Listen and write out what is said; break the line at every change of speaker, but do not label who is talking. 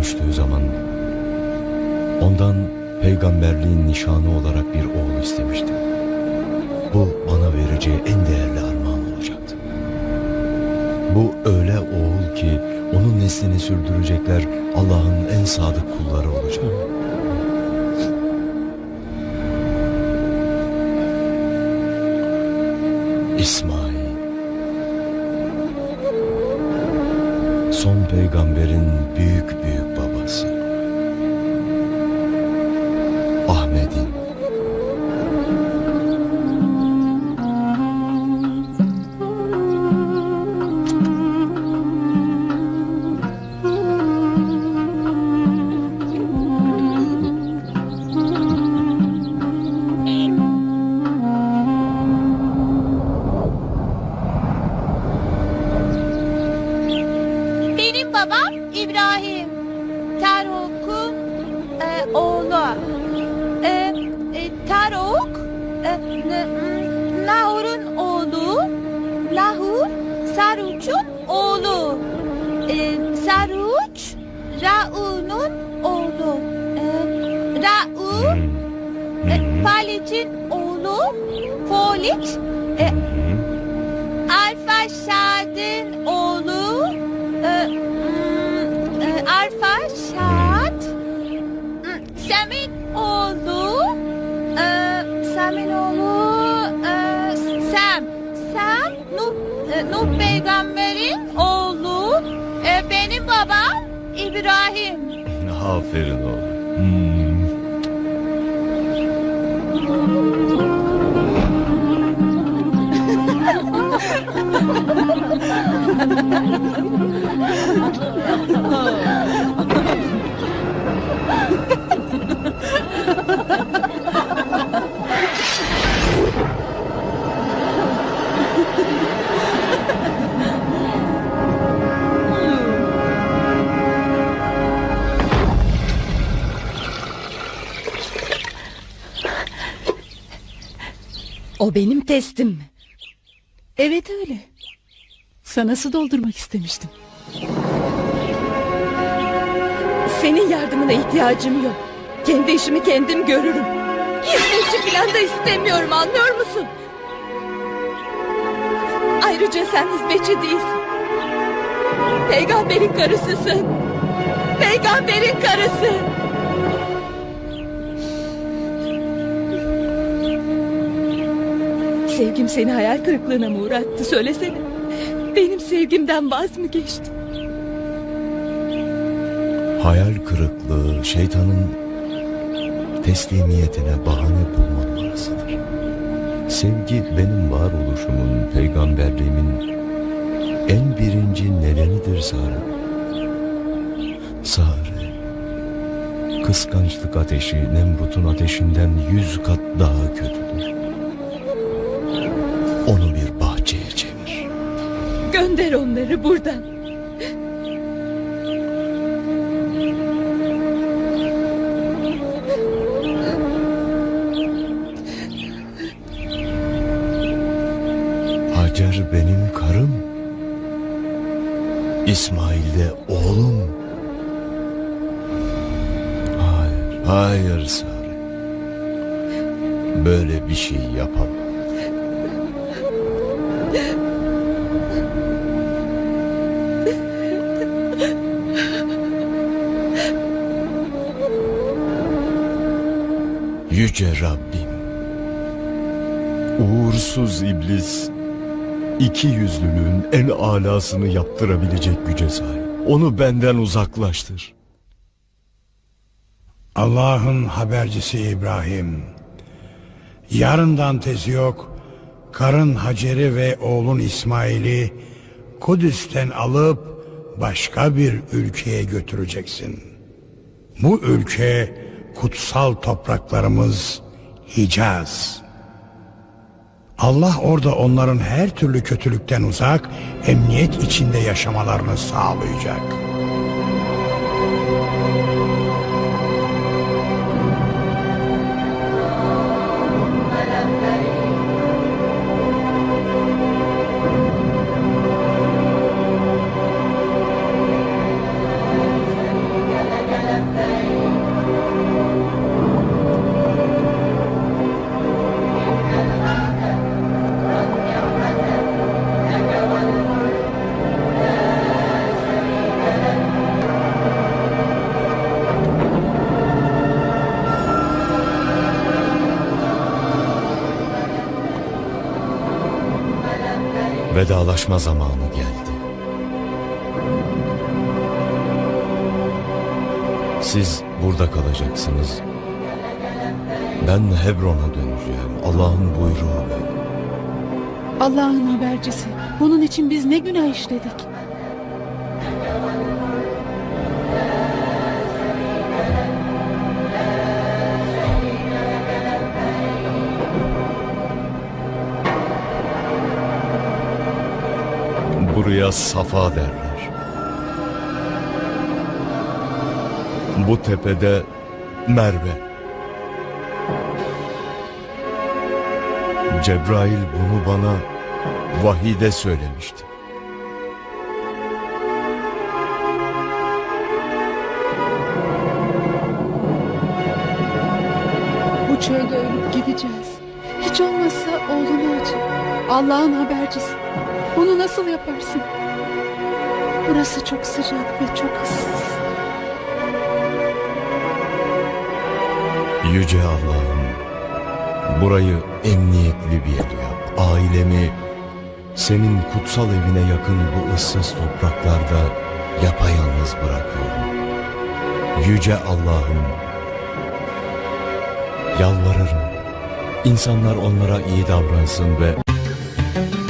dönüştüğü zaman ondan peygamberliğin nişanı olarak bir oğul istemiştim. Bu bana vereceği en değerli armağan olacaktı. Bu öyle oğul ki onun neslini sürdürecekler Allah'ın en sadık kulları olacak. İsmail Son peygamberin büyük büyük
oğlu. E, e, Taruk e, N- m, Nahur'un oğlu. Lahur Saruç'un oğlu. E, Saruç Ra'un'un oğlu. E, Ra'u e, Falic'in oğlu. Folic e, Alfa Nuh peygamberin oğlu e, benim babam İbrahim
Aferin oğlum. Hmm.
O benim testim mi?
Evet öyle. Sana su doldurmak istemiştim.
Senin yardımına ihtiyacım yok. Kendi işimi kendim görürüm. Hizmetçi falan da istemiyorum anlıyor musun? Ayrıca sen hizmetçi değilsin. Peygamberin karısısın. Peygamberin karısı. Sevgim seni hayal kırıklığına mı uğrattı söylesene. Benim sevgimden vaz mı geçti?
Hayal kırıklığı şeytanın teslimiyetine bahane bulma numarasıdır. Sevgi benim varoluşumun, peygamberliğimin en birinci nedenidir Sare. Sare, kıskançlık ateşi Nemrut'un ateşinden yüz kat daha kötüdür. Onu bir bahçeye çevir.
Gönder onları buradan.
Hacer benim karım. İsmail de oğlum. Hayır, hayır Sare. Böyle bir şey yapamam. Yüce Rabbim. Uğursuz iblis iki yüzlülüğün en alasını yaptırabilecek güce sahip. Onu benden uzaklaştır.
Allah'ın habercisi İbrahim. Yarından tezi yok. Karın Hacer'i ve oğlun İsmail'i Kudüs'ten alıp başka bir ülkeye götüreceksin. Bu ülke kutsal topraklarımız Hicaz. Allah orada onların her türlü kötülükten uzak, emniyet içinde yaşamalarını sağlayacak.
Vedalaşma zamanı geldi. Siz burada kalacaksınız. Ben Hebron'a döneceğim. Allah'ın buyruğuyla.
Allah'ın habercisi. Bunun için biz ne günah işledik?
Buraya Safa derler. Bu tepede Merve. Cebrail bunu bana vahide söylemişti.
Bu çölde ölüp gideceğiz. Hiç olmazsa oğlunu acı. Allah'ın habercisi. Bunu nasıl yaparsın? Burası çok sıcak ve çok ıssız.
Yüce Allah'ım, burayı emniyetli bir yer yap. Ailemi senin kutsal evine yakın bu ıssız topraklarda yapayalnız bırakıyorum. Yüce Allah'ım, yalvarırım. İnsanlar onlara iyi davransın ve Thank you.